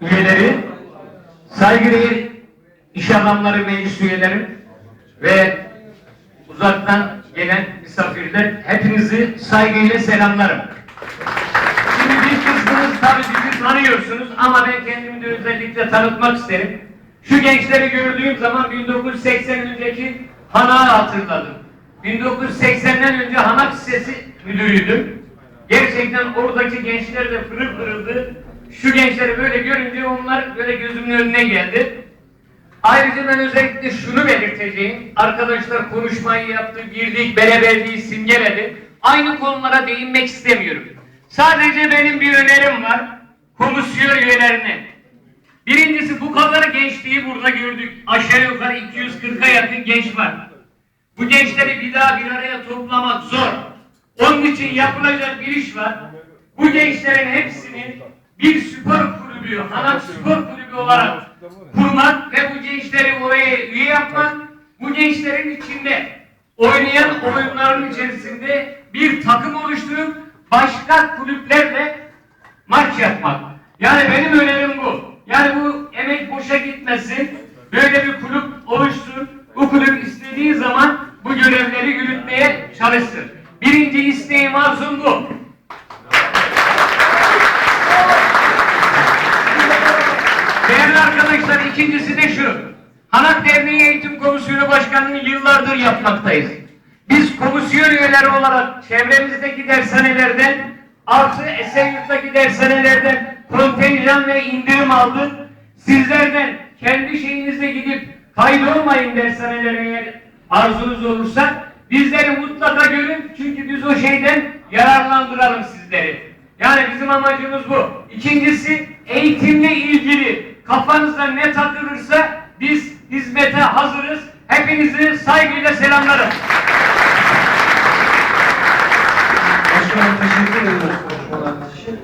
üyeleri, saygıdeğer iş adamları meclis üyeleri ve uzaktan gelen misafirler hepinizi saygıyla selamlarım. Şimdi bir kısmınız tabii bizi tanıyorsunuz ama ben kendimi de özellikle tanıtmak isterim. Şu gençleri gördüğüm zaman 1980 önceki Hanağı hatırladım. 1980'den önce Hanak Lisesi müdürüydüm. Gerçekten oradaki gençler de pırıl pırıldı. Şu gençleri böyle görünce onlar böyle gözümün önüne geldi. Ayrıca ben özellikle şunu belirteceğim. Arkadaşlar konuşmayı yaptı, girdik, beraberliği simgeledi. Aynı konulara değinmek istemiyorum. Sadece benim bir önerim var. Komisyon üyelerine. Birincisi bu kadar gençliği burada gördük. Aşağı yukarı 240'a yakın genç var. Bu gençleri bir daha bir araya toplamak zor. Onun için yapılacak bir iş var. Bu gençlerin hepsini bir spor kulübü, Hanak Spor Kulübü olarak kurmak ve bu gençleri oraya üye yapmak, bu gençlerin içinde oynayan oyunların içerisinde bir takım oluşturup başka kulüplerle maç yapmak. Yani benim önerim bu. Yani bu emek boşa gitmesin. Böyle bir kulüp oluşsun. Bu kulüp istediği zaman bu görevleri yürütmeye çalışsın. Birinci isteğim arzum bu. Arkadaşlar ikincisi de şu. Hanak Derneği Eğitim Komisyonu Başkanı'nı yıllardır yapmaktayız. Biz komisyon üyeleri olarak çevremizdeki dershanelerden artı Esenyurt'taki dershanelerden kontenjan ve indirim aldık. Sizlerden kendi şeyinize gidip kaydolmayın dershanelere eğer arzunuz olursa bizleri mutlaka görün çünkü biz o şeyden yararlandıralım sizleri. Yani bizim amacımız bu. İkincisi eğitimle ilgili kafanızda ne takılırsa biz hizmete hazırız. Hepinizi saygıyla selamlarım. Başkanım teşekkür ediyoruz konuşmalarınız için.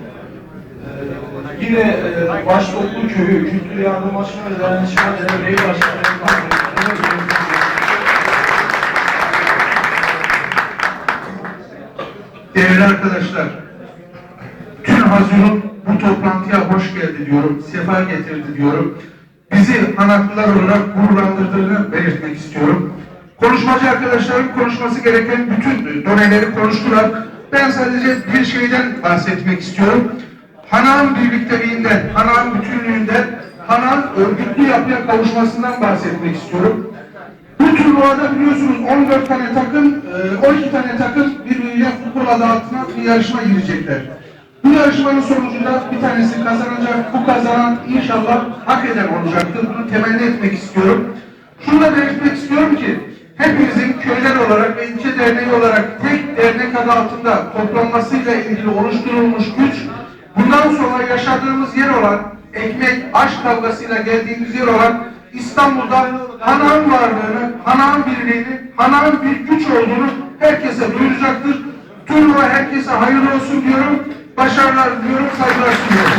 Ee, yine e, Baştoplu Köyü Kültür Yardımlaşma ve Dayanışma Derneği Başkanı Değerli arkadaşlar, tüm Hazirun bu toplantıya hoş geldi diyorum, sefa getirdi diyorum. Bizi Hanaklılar olarak gururlandırdığını belirtmek istiyorum. Konuşmacı arkadaşlarım konuşması gereken bütün doneleri konuştular. Ben sadece bir şeyden bahsetmek istiyorum. Hanağın birlikteliğinden, Hanağın bütünlüğünden, Hanağın örgütlü yapıya kavuşmasından bahsetmek istiyorum. Bu turnuvada biliyorsunuz 14 tane takım, e, 12 tane takım birbiriyle futbol adı altına bir yarışma girecekler. Bu yarışmanın sonucunda bir tanesi kazanacak, bu kazanan inşallah hak eden olacaktır. Bunu temenni etmek istiyorum. Şunu da belirtmek istiyorum ki, hepimizin köyler olarak ve ilçe derneği olarak tek dernek adı altında toplanmasıyla ilgili oluşturulmuş güç, bundan sonra yaşadığımız yer olan, ekmek, aşk kavgasıyla geldiğimiz yer olan İstanbul'da Hanağın varlığını, Hanağın birliğini, Hanağın bir güç olduğunu herkese duyuracaktır. Turnuva herkese hayırlı olsun diyorum. Başarılar diliyorum, saygılar sunuyorum.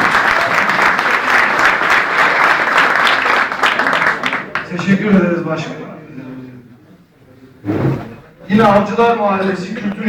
Teşekkür ederiz başkanım. Yine Avcılar Mahallesi Kültür